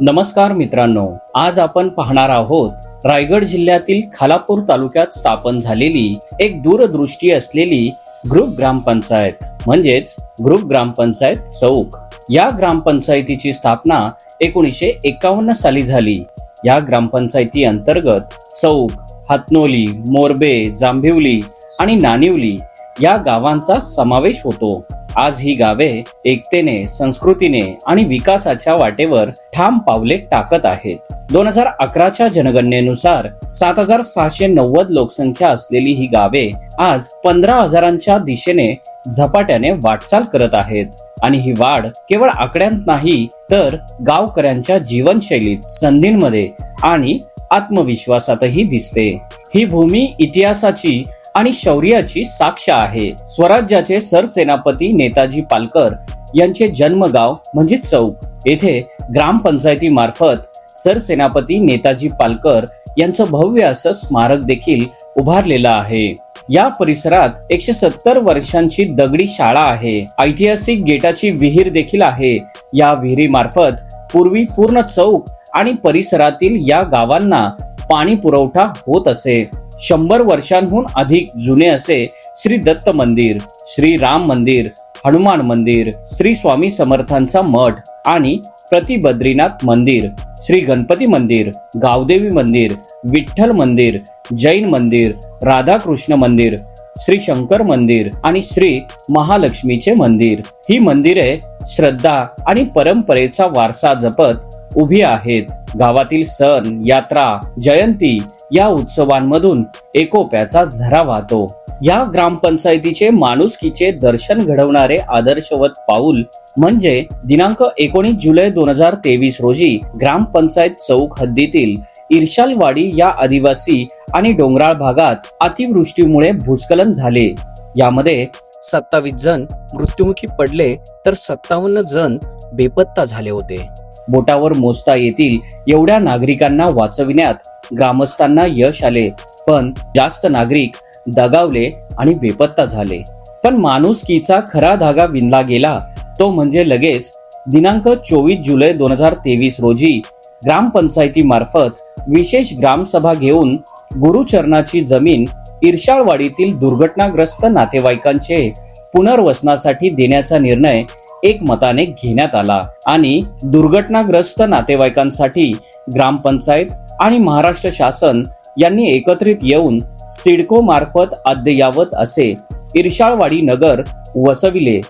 नमस्कार मित्रांनो आज आपण पाहणार आहोत रायगड जिल्ह्यातील खालापूर तालुक्यात स्थापन झालेली एक दूरदृष्टी असलेली ग्रुप ग्रामपंचायत म्हणजेच ग्रुप ग्रामपंचायत चौक. या ग्रामपंचायतीची स्थापना एकोणीसशे एकावन्न साली झाली. या ग्रामपंचायती अंतर्गत चौक हातनोली मोरबे जांभिवली आणि नानिवली या गावांचा समावेश होतो. आज ही गावे एकतेने संस्कृतीने आणि विकासाच्या वाटेवर ठाम पावले टाकत आहेत. दोन हजार अकराच्या जनगणनेनुसार सात हजार सहाशे नव्वद लोकसंख्या असलेली ही गावे आज पंधरा हजारांच्या दिशेने झपाट्याने वाटचाल करत आहेत. आणि ही वाढ केवळ आकड्यांत नाही तर गावकऱ्यांच्या जीवनशैलीत संधींमध्ये आणि आत्मविश्वासातही दिसते. ही भूमी इतिहासाची आणि शौर्याची साक्ष आहे. स्वराज्याचे सरसेनापती नेताजी पालकर यांचे जन्मगाव म्हणजे चौक. येथे ग्रामपंचायती मार्फत सरसेनापती नेताजी पालकर यांचं भव्य असं स्मारक देखील उभारलेलं आहे. या परिसरात एकशे सत्तर वर्षांची दगडी शाळा आहे. ऐतिहासिक गेटाची विहीर देखील आहे. या विहिरीमार्फत पूर्वी पूर्ण चौक आणि परिसरातील या गावांना पाणी पुरवठा होत असे. शंभर वर्षांहून अधिक जुने असे श्री दत्त मंदिर श्री राम मंदिर हनुमान मंदिर श्री स्वामी समर्थांचा मठ आणि प्रति बद्रीनाथ मंदिर श्री गणपती मंदिर गावदेवी मंदिर विठ्ठल मंदिर जैन मंदिर राधाकृष्ण मंदिर श्री शंकर मंदिर आणि श्री महालक्ष्मीचे मंदिर. ही मंदिरे श्रद्धा आणि परंपरेचा वारसा जपत उभी आहेत. गावातील सण यात्रा जयंती या उत्सवांमधून एकोप्याचा झरा वाहतो. या ग्रामपंचायतीचे माणुसकीचे दर्शन घडवणारे आदर्शवत पाऊल म्हणजे दिनांक एकोणीस जुलै दोन हजार तेवीस रोजी ग्रामपंचायत चौक हद्दीतील इर्शालवाडी या आदिवासी आणि डोंगराळ भागात अतिवृष्टीमुळे भूस्खलन झाले. यामध्ये सत्तावीस जण मृत्युमुखी पडले तर सत्तावन्न जण बेपत्ता झाले होते. बोटावर मोजता येतील एवढ्या नागरिकांना वाचविण्यात ग्रामस्थांना यश आले. पण जास्त नागरिक दगावले आणि बेपत्ता झाले. पण माणुसकीचा खरा धागा विणला गेला. तो म्हणजे लगेच दिनांक चोवीस जुलै दोन हजार तेवीस रोजी ग्रामपंचायतीमार्फत विशेष ग्रामसभा घेऊन गुरुचरणाची जमीन ईर्षाळवाडीतील दुर्घटनाग्रस्त नातेवाईकांचे पुनर्वसनासाठी देण्याचा निर्णय एकमताने घेण्यात आला आणि दुर्घटनाग्रस्त नातेवाईकांसाठी ग्रामपंचायत आणि महाराष्ट्र शासन यांनी एकत्रित येऊन सिडको मार्फत अद्ययावत असे इर्शाळवाडी नगर वसविले.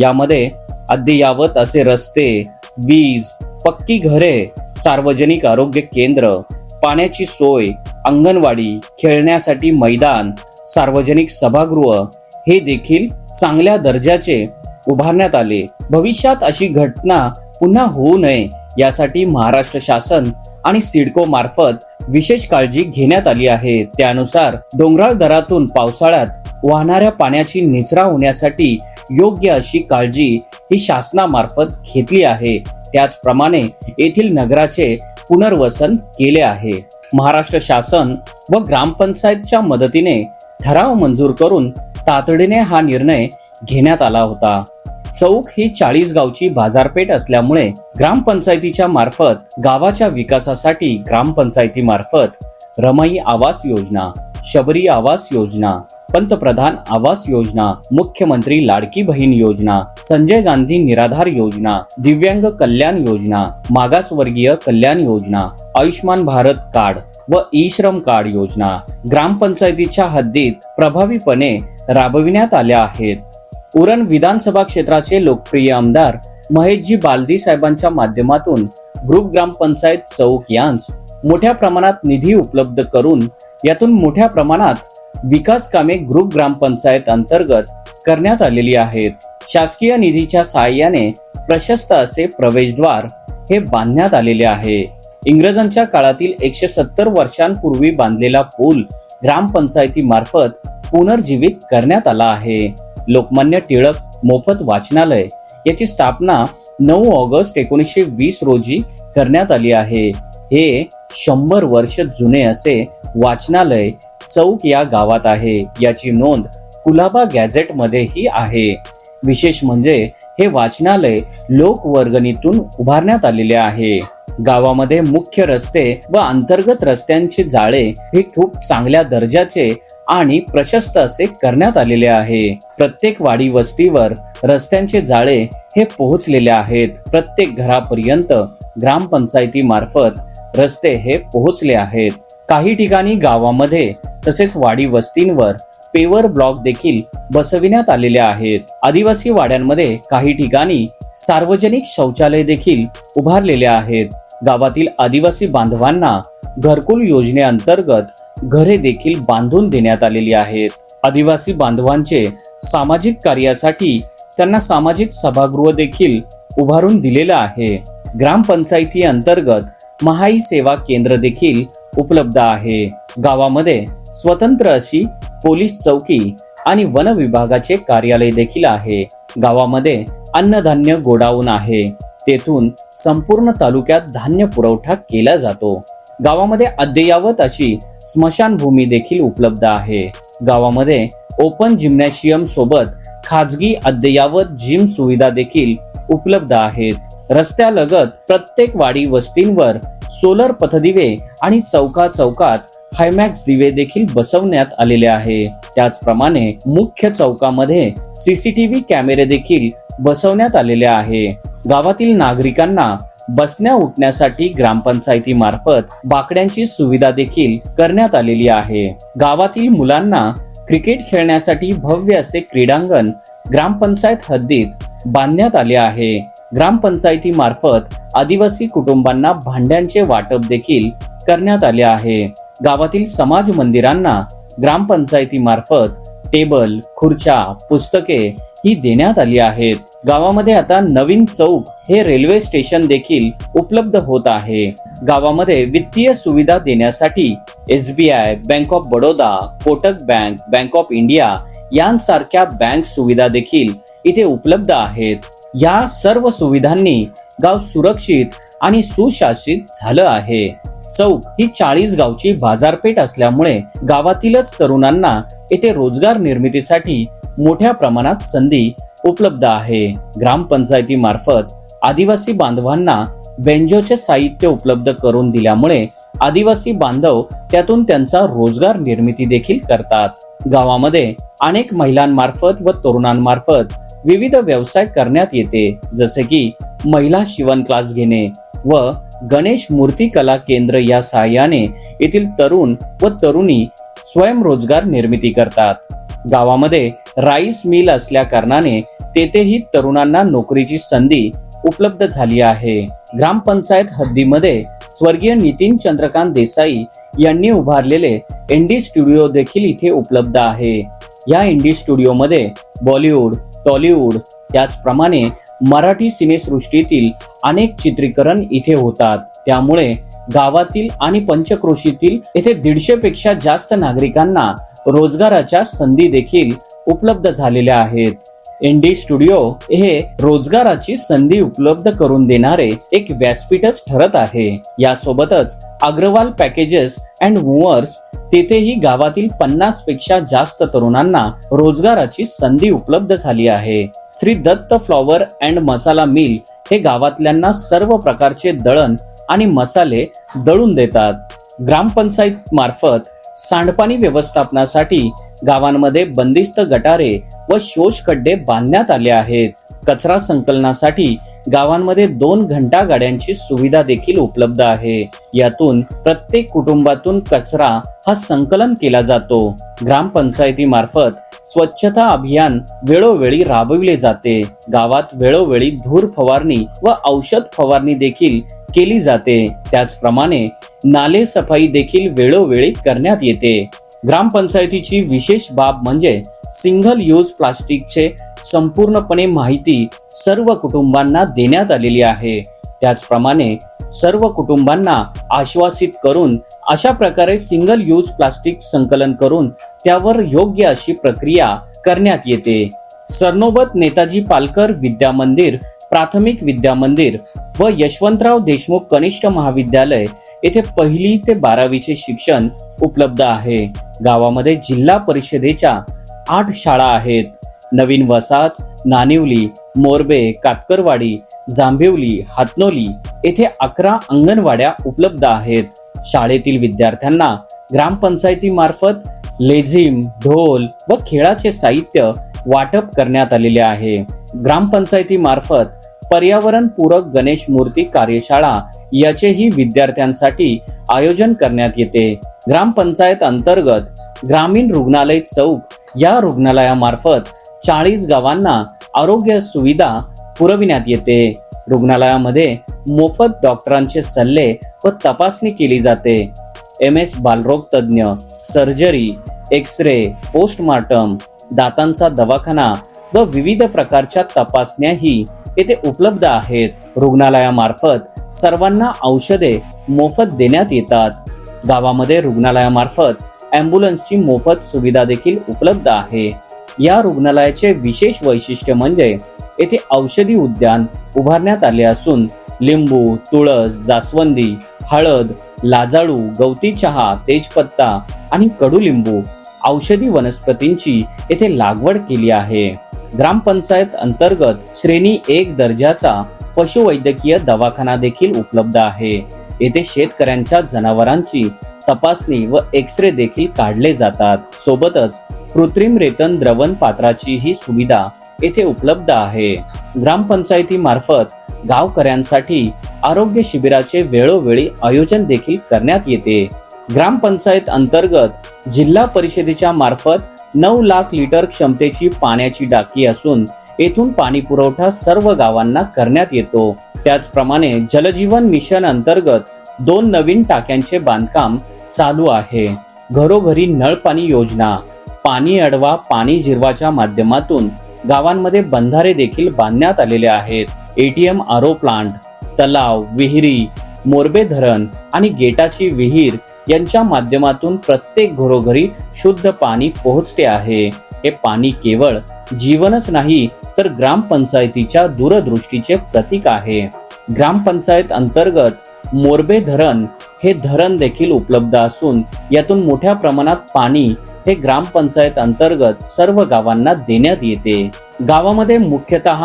यामध्ये अद्ययावत असे रस्ते वीज पक्की घरे सार्वजनिक आरोग्य केंद्र पाण्याची सोय अंगणवाडी खेळण्यासाठी मैदान सार्वजनिक सभागृह हे देखील चांगल्या दर्जाचे उभारण्यात आले. भविष्यात अशी घटना पुन्हा होऊ नये यासाठी महाराष्ट्र शासन आणि सिडको मार्फत विशेष काळजी घेण्यात आली आहे. त्यानुसार डोंगराळ दरातून पावसाळ्यात वाहणाऱ्या पाण्याची निचरा होण्यासाठी योग्य अशी काळजी ही शासनामार्फत घेतली आहे. त्याचप्रमाणे येथील नगराचे पुनर्वसन केले आहे. महाराष्ट्र शासन व ग्रामपंचायतच्या मदतीने ठराव मंजूर करून तातडीने हा निर्णय घेण्यात आला होता. चौक ही चाळीस गावची बाजारपेठ असल्यामुळे ग्रामपंचायतीच्या मार्फत गावाच्या विकासासाठी ग्रामपंचायती मार्फत रमाई आवास योजना शबरी आवास योजना पंतप्रधान आवास योजना मुख्यमंत्री लाडकी बहीण योजना संजय गांधी निराधार योजना दिव्यांग कल्याण योजना मागासवर्गीय कल्याण योजना आयुष्मान भारत कार्ड व ई श्रम कार्ड योजना ग्रामपंचायतीच्या हद्दीत प्रभावीपणे राबविण्यात आल्या आहेत. उरण विधानसभा क्षेत्राचे लोकप्रिय आमदार महेशजी बालदी साहेबांच्या माध्यमातून ग्रुप ग्रामपंचायत चौक यांस मोठ्या प्रमाणात निधी उपलब्ध करून यातून मोठ्या प्रमाणात विकास कामे ग्रुप ग्रामपंचायत अंतर्गत करण्यात आलेली आहेत. शासकीय निधीच्या सहाय्याने प्रशस्त असे प्रवेशद्वार हे बांधण्यात आलेले आहे. इंग्रजांच्या काळातील एकशे सत्तर वर्षांपूर्वी बांधलेला पूल ग्रामपंचायतीमार्फत पुनर्जीवित करण्यात आला आहे. लोकमान्य टिळक मोफत वाचनालय याची स्थापना नऊ ऑगस्ट एकोणीसशे वीस रोजी करण्यात आली आहे. हे शंभर वर्ष जुने असे वाचनालय चौक या गावात आहे. याची नोंद कुलाबा गॅझेट मध्येही आहे. विशेष म्हणजे हे वाचनालय लोकवर्गणीतून उभारण्यात आलेले आहे. गावामध्ये मुख्य रस्ते व अंतर्गत रस्त्यांचे जाळे हे खूप चांगल्या दर्जाचे आणि प्रशस्त असे करण्यात आलेले आहे. प्रत्येक वाडी वस्तीवर रस्त्यांचे जाळे हे पोहोचलेले आहेत. प्रत्येक घरापर्यंत ग्रामपंचायती मार्फत रस्ते हे पोहोचले आहेत. काही ठिकाणी गावामध्ये तसेच वाडी वस्तींवर पेवर ब्लॉक देखील बसविण्यात आलेले आहेत. आदिवासी वाड्यांमध्ये काही ठिकाणी सार्वजनिक शौचालय देखील उभारलेले आहेत. गावातील आदिवासी बांधवांना घरकुल योजनेअंतर्गत घरे देखील बांधून देण्यात आलेली आहेत. आदिवासी बांधवांचे सामाजिक कार्यासाठी त्यांना सामाजिक सभागृह देखील उभारून दिलेलं आहे. ग्रामपंचायती अंतर्गत महाई सेवा केंद्र देखील उपलब्ध आहे. गावामध्ये स्वतंत्र अशी पोलीस चौकी आणि वन विभागाचे कार्यालय देखील आहे. गावामध्ये अन्नधान्य गोडाऊन आहे. तेथून संपूर्ण तालुक्यात धान्य पुरवठा केला जातो. गावामध्ये अद्ययावत अशी स्मशानभूमी देखील उपलब्ध आहे. गावामध्ये ओपन जिम्नॅशियम सोबत खाजगी अद्ययावत जिम सुविधा देखील उपलब्ध आहेत. रस्त्यालगत प्रत्येक वाडी वस्तींवर सोलर पथदिवे आणि चौका चौकात हायमॅक्स दिवे देखील बसवण्यात आलेले आहे. त्याचप्रमाणे मुख्य चौकामध्ये सीसीटीव्ही कॅमेरे देखील बसवण्यात आलेले आहे. गावातील नागरिकांना बसण्या उठण्यासाठी ग्रामपंचायती मार्फत बाकड्यांची सुविधा देखील करण्यात आलेली आहे. गावातील मुलांना क्रिकेट खेळण्यासाठी भव्य असे क्रीडांगण ग्रामपंचायत हद्दीत बांधण्यात आले आहे. ग्रामपंचायती मार्फत आदिवासी कुटुंबांना भांड्यांचे वाटप देखील करण्यात आले आहे. गावातील समाज मंदिरांना ग्रामपंचायती मार्फत टेबल खुर्च्या पुस्तके ही देण्यात आली आहेत. गावामध्ये आता नवीन चौक हे रेल्वे स्टेशन देखील उपलब्ध होत आहे. गावामध्ये वित्तीय सुविधा देण्यासाठी S B I bank of Baroda Kotak bank bank of India यांसारख्या बँक सुविधा देखील इथे उपलब्ध आहेत. या सर्व सुविधांनी गाव सुरक्षित आणि सुशासित झालं आहे. चौक ही चाळीस गावची बाजारपेठ असल्यामुळे गावातीलच तरुणांना येथे रोजगार निर्मितीसाठी मोठ्या प्रमाणात संधी उपलब्ध आहे. ग्रामपंचायतीमार्फत आदिवासी बांधवांना बेंजोचे साहित्य उपलब्ध करून दिल्यामुळे आदिवासी बांधव त्यातून त्यांचा रोजगार निर्मिती देखील करतात. गावामध्ये अनेक महिलांमार्फत व तरुणांमार्फत विविध व्यवसाय करण्यात येते. जसे की महिला शिवण क्लास घेणे व गणेश मूर्ती कला केंद्र या सहाय्याने येथील तरुण व तरुणी स्वयंरोजगार निर्मिती करतात. गावामध्ये राईस मिल असल्या कारणाने तेथेही तरुणांना नोकरीची संधी उपलब्ध झाली आहे. ग्रामपंचायत हद्दीमध्ये स्वर्गीय नितीन चंद्रकांत देसाई यांनी उभारलेले एनडी स्टुडिओ देखील इथे उपलब्ध आहे. या इंडी स्टुडिओमध्ये बॉलिवूड टॉलिवूड त्याचप्रमाणे मराठी सिनेसृष्टीतील अनेक चित्रीकरण इथे होतात. त्यामुळे गावातील आणि पंचक्रोशीतील येथे दीडशे पेक्षा जास्त नागरिकांना रोजगाराच्या संधी देखील उपलब्ध झालेल्या आहेत. इंडी स्टुडिओ हे रोजगाराची संधी उपलब्ध करून देणारे एक व्यासपीठच ठरत आहे. यासोबतच अग्रवाल पॅकेजेस अँड मूव्हर्स तेथेही गावातील पन्नासपेक्षा जास्त तरुणांना रोजगाराची संधी उपलब्ध झाली आहे. Shri Datta flower and masala mill हे गावातल्यांना सर्व प्रकारचे दळण आणि मसाले दळून देतात. ग्रामपंचायत मार्फत सांडपाणी व्यवस्थापनासाठी गावांमध्ये बंदिस्त गटारे व शोष खड्डे बांधण्यात आले आहेत. कचरा संकलनासाठी गावांमध्ये दोन घंटा गाड्यांची सुविधा देखील उपलब्ध आहे. यातून प्रत्येक कुटुंबातून कचरा हा संकलन केला जातो. ग्रामपंचायती मार्फत स्वच्छता अभियान वेळोवेळी राबविले जाते. गावात वेळोवेळी धूर फवारणी व औषध फवारणी देखील केली जाते. त्याचप्रमाणे नाले सफाई देखील वेळोवेळी करण्यात येते. ग्रामपंचायतीची विशेष बाब म्हणजे सिंगल यूज प्लास्टिकचे संपूर्णपणे माहिती सर्व कुटुंबांना देण्यात आलेली आहे. त्याचप्रमाणे सर्व कुटुंबांना आश्वासित करून अशा प्रकारे सिंगल यूज प्लास्टिक संकलन करून त्यावर योग्य अशी प्रक्रिया करण्यात येते. सरनोबत नेताजी पालकर विद्या मंदिर प्राथमिक विद्या मंदिर व यशवंतराव देशमुख कनिष्ठ महाविद्यालय येथे पहिली ते बारावीचे शिक्षण उपलब्ध आहे. गावामध्ये जिल्हा परिषदेच्या आठ शाळा आहेत. नवीन वसाहत नानिवली मोरबे कातकरवाडी जांभिवली हातनोली येथे अकरा अंगणवाड्या उपलब्ध आहेत. शाळेतील विद्यार्थ्यांना ग्रामपंचायतीमार्फत लेझिम ढोल व खेळाचे साहित्य वाटप करण्यात आलेले आहे. ग्रामपंचायतीमार्फत पर्यावरण पूरक गणेश मूर्ती कार्यशाळा याचेही विद्यार्थ्यांसाठी आयोजन करण्यात येते. ग्रामपंचायत अंतर्गत ग्रामीण रुग्णालय चौक या रुग्णालयामार्फत चाळीस गावांना आरोग्य सुविधा पुरविण्यात येते. रुग्णालयामध्ये मोफत डॉक्टरांचे सल्ले व तपासणी केली जाते. एम एस बालरोग तज्ज्ञ सर्जरी एक्स रे पोस्टमार्टम दातांचा दवाखाना व विविध प्रकारच्या तपासण्याही येथे उपलब्ध आहेत. रुग्णालयामार्फत सर्वांना औषधे मोफत देण्यात येतात. गावामध्ये रुग्णालयामार्फत अँब्युलन्सची मोफत सुविधा देखील उपलब्ध आहे. या रुग्णालयाचे विशेष वैशिष्ट्य म्हणजे येथे औषधी उद्यान उभारण्यात आले असून लिंबू तुळस जास्वंदी हळद लाजाळू गवती चहा तेजपत्ता आणि कडुलिंबू औषधी वनस्पतींची येथे लागवड केली आहे. ग्रामपंचायत अंतर्गत श्रेणी एक दर्जाचा पशुवैद्यकीय दवाखाना देखील उपलब्ध आहे. येथे शेतकऱ्यांच्या जनावरांची तपासणी व एक्स रे देखील काढले जातात. सोबतच कृत्रिम रेतन द्रवण पात्राची ही सुविधा येथे उपलब्ध आहे. ग्रामपंचायतीमार्फत गावकऱ्यांसाठी आरोग्य शिबिराचे वेळोवेळी आयोजन देखील करण्यात येते. ग्रामपंचायत अंतर्गत जिल्हा परिषदेच्या मार्फत नऊ लाख लिटर क्षमतेची पाण्याची टाकी असून येथून पाणी पुरवठा सर्व गावांना करण्यात येतो. त्याचप्रमाणे जलजीवन मिशन अंतर्गत दोन नवीन टाक्यांचे बांधकाम चालू आहे. घरोघरी नळ पाणी योजना पाणी अडवा पाणी जिरवाच्या माध्यमातून गावांमध्ये बंधारे देखील बांधण्यात आलेले आहेत. एटीएम आरो प्लांट तलाव विहिरी मोरबे धरण आणि गेटाची विहीर यांच्या माध्यमातून प्रत्येक घरोघरी शुद्ध पाणी पोहोचते आहे. हे पाणी केवळ जीवनच नाही तर ग्रामपंचायतीच्या दूरदृष्टीचे प्रतीक आहे. ग्रामपंचायत अंतर्गत मोरबे धरण हे धरण देखील उपलब्ध असून यातून मोठ्या प्रमाणात पाणी हे ग्रामपंचायत अंतर्गत सर्व गावांना देण्यात येते. गावामध्ये मुख्यतः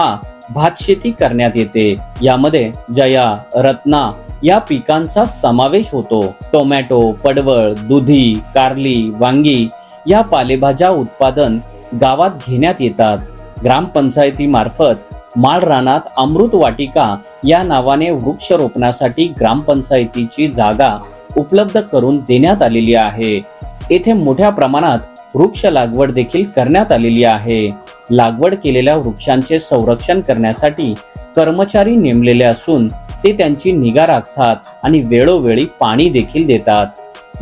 भात शेती करण्यात येते. यामध्ये जया रत्ना या पिकांचा समावेश होतो. टोमॅटो पडवळ दुधी कारली वांगी या पालेभाज्या उत्पादन गावात घेण्यात येतात. ग्रामपंचायतीमार्फत माळ रानात अमृत वाटिका या नावाने वृक्षरोपणासाठी ग्रामपंचायतीची जागा उपलब्ध करून देण्यात आलेली आहे. येथे मोठ्या प्रमाणात वृक्ष लागवड देखील करण्यात आलेली आहे. लागवड केलेल्या वृक्षांचे संरक्षण करण्यासाठी कर्मचारी नेमलेले असून ते त्यांची निगा राखतात आणि वेळोवेळी पाणी देखील देतात.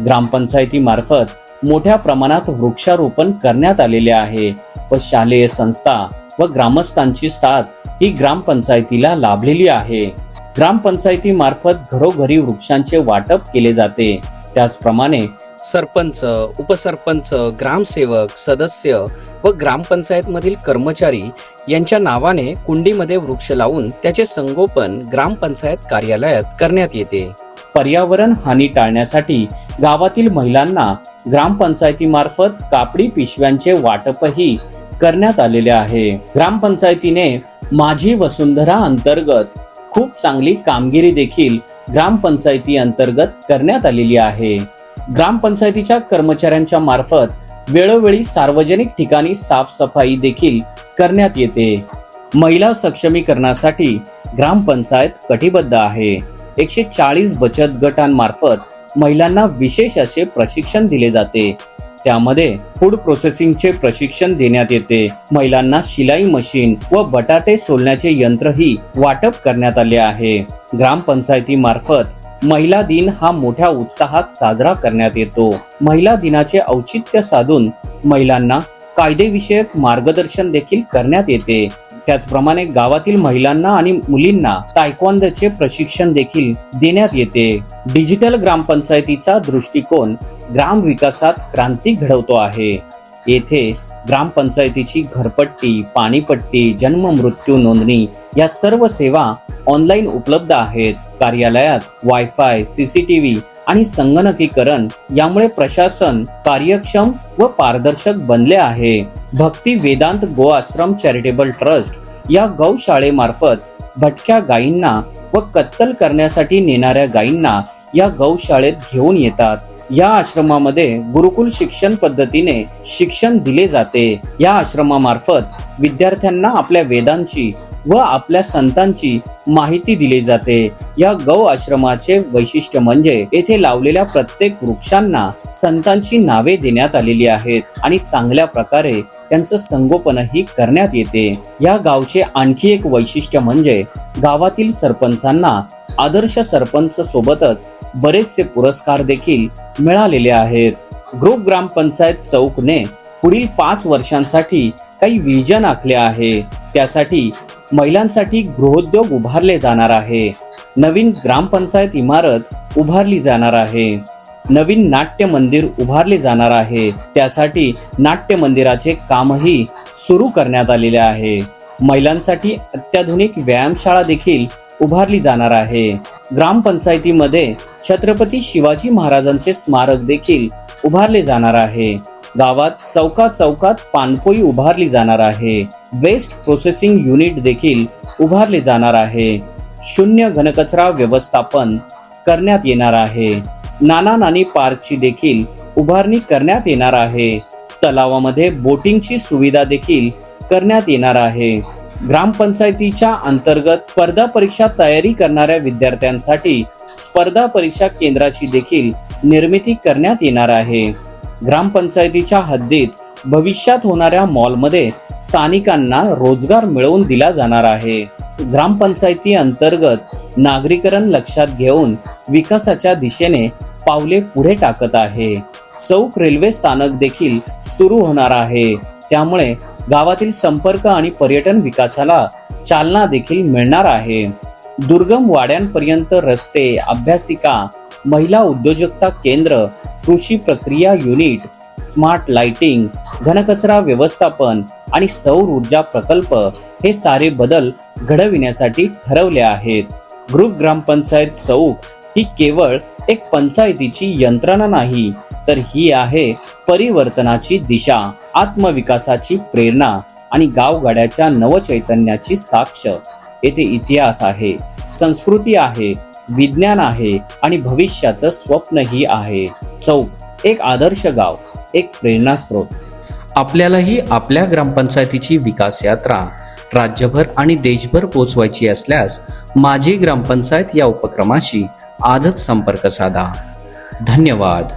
ग्रामपंचायतीमार्फत मोठ्या प्रमाणात वृक्षारोपण करण्यात आलेले आहे व शालेय संस्था व ग्रामस्थांची साथ ही ग्रामपंचायतीला लाभलेली आहे. ग्रामपंचायतीमार्फत घरोघरी वृक्षांचे वाटप केले जाते. त्याचप्रमाणे सरपंच उपसरपंच ग्रामसेवक सदस्य व ग्रामपंचायतमधील कर्मचारी यांच्या नावाने कुंडीमध्ये वृक्ष लावून त्याचे संगोपन ग्रामपंचायत कार्यालयात करण्यात येते. पर्यावरण हानी टाळण्यासाठी गावातील महिलांना ग्रामपंचायतीमार्फत कापडी पिशव्यांचे वाटपही करण्यात आलेले आहे. ग्रामपंचायतीने माझी वसुंधरा अंतर्गत खूप चांगली कामगिरी देखील ग्रामपंचायती अंतर्गत करण्यात आलेली आहे. ग्रामपंचायतीच्या कर्मचाऱ्यांच्या मार्फत वेळोवेळी सार्वजनिक ठिकाणी साफसफाई देखील करण्यात येते. महिला सक्षमीकरणासाठी ग्रामपंचायत कटिबद्ध आहे. एकशे चाळीस बचत गटांमार्फत महिलांना विशेष असे प्रशिक्षण दिले जाते. त्यामध्ये फूड प्रोसेसिंगचे प्रशिक्षण देण्यात येते. महिलांना शिलाई मशीन व बटाटे सोलण्याचे यंत्रही वाटप करण्यात आले आहे. ग्रामपंचायतीमार्फत महिला दिन हा मोठ्या उत्साहात साजरा करण्यात येतो. महिला दिनाचे औचित्य साधून महिलांना कायदेविषयक मार्गदर्शन देखील करण्यात येते. त्याचप्रमाणे गावातील महिलांना आणि मुलींना तायक्वांदचे प्रशिक्षण देखील देण्यात येते. डिजिटल ग्रामपंचायतीचा दृष्टिकोन ग्राम विकासात क्रांती घडवतो आहे. येथे ग्रामपंचायतीची घरपट्टी पाणीपट्टी जन्म मृत्यू नोंदणी या सर्व सेवा ऑनलाईन उपलब्ध आहेत. कार्यालयात वायफाय सीसीटीव्ही आणि संगणकीकरण यामुळे प्रशासन कार्यक्षम व पारदर्शक बनले आहे. भक्ती वेदांत गो आश्रम चॅरिटेबल ट्रस्ट या गौशाळेमार्फत भटक्या गायींना व कत्तल करण्यासाठी नेणाऱ्या गायींना या गौशाळेत घेऊन येतात. या आश्रमामध्ये गुरुकुल शिक्षण पद्धतीने शिक्षण दिले जाते. या आश्रमामार्फत विद्यार्थ्यांना आपल्या वेदांची व आपल्या संतांची माहिती दिली जाते. या गौ आश्रमाचे वैशिष्ट्य म्हणजे येथे लावलेल्या प्रत्येक वृक्षांना संतांची नावे देण्यात आलेली आहेत आणि चांगल्या प्रकारे त्यांचं संगोपनही करण्यात येते. या गावचे आणखी एक वैशिष्ट्य म्हणजे गावातील सरपंचांना आदर्श सरपंच सोबतच बरेचसे पुरस्कार देखील मिळालेले आहेत. ग्रुप ग्रामपंचायत चौकने पुढील पाच वर्षांसाठी काही विजन आखले आहे. त्यासाठी महिलांसाठी गृहोद्योग उभारले जाणार आहे. नवीन ग्रामपंचायत इमारत उभारली जाणार आहे. नवीन नाट्य मंदिर उभारले जाणार आहे. त्यासाठी नाट्य मंदिराचे कामही सुरू करण्यात आलेले आहे. महिलांसाठी अत्याधुनिक व्यायामशाळा देखील उभारली जाणार आहे. ग्रामपंचायतीमध्ये छत्रपती शिवाजी महाराजांचे स्मारक देखील उभारले जाणार आहे. गावात चौका चौकात पानपोई उभारली जाणार आहे. वेस्ट प्रोसेसिंग युनिट देखील उभारले जाणार आहे. शून्य घनकचरा व्यवस्थापन करण्यात येणार आहे. नाना नानी पार्कची देखील उभारणी करण्यात येणार आहे. तलावामध्ये बोटिंगची सुविधा देखील करण्यात येणार आहे. ग्रामपंचायतीच्या अंतर्गत स्पर्धा परीक्षा तयारी करणाऱ्या विद्यार्थ्यांसाठी स्पर्धा परीक्षा केंद्राची देखील निर्मिती करण्यात येणार आहे. ग्रामपंचायतीच्या हद्दीत भविष्यात होणाऱ्या मॉलमध्ये स्थानिकांना रोजगार मिळवून दिला जाणार आहे. ग्रामपंचायती अंतर्गत नागरीकरण लक्षात घेऊन विकासाच्या दिशेने पावले पुढे टाकत आहे. चौक रेल्वे स्थानक देखील सुरू होणार आहे. त्यामुळे गावातील संपर्क आणि पर्यटन विकासाला चालना देखील मिळणार आहे. दुर्गम वाड्यांपर्यंत रस्ते अभ्यासिका महिला उद्योजकता केंद्र कृषी प्रक्रिया युनिट स्मार्ट लाइटिंग घनकचरा व्यवस्थापन आणि सौर ऊर्जा प्रकल्प हे सारे बदल घडविण्यासाठी ठरवले आहेत. ग्रुप ग्रामपंचायत चौक ही केवळ एक पंचायतीची यंत्रणा नाही तर ही आहे परिवर्तनाची दिशा आत्मविकासाची प्रेरणा आणि गावगाड्याच्या नवचैतन्याची साक्ष. येथे इतिहास आहे संस्कृती आहे विज्ञान आहे आणि भविष्याचं स्वप्नही आहे. चौक एक आदर्श गाव एक प्रेरणास्त्रोत आपल्यालाही आपल्या ग्रामपंचायतीची विकास यात्रा राज्यभर आणि देशभर पोचवायची असल्यास माझी ग्रामपंचायत या उपक्रमाशी आजच संपर्क साधा. धन्यवाद.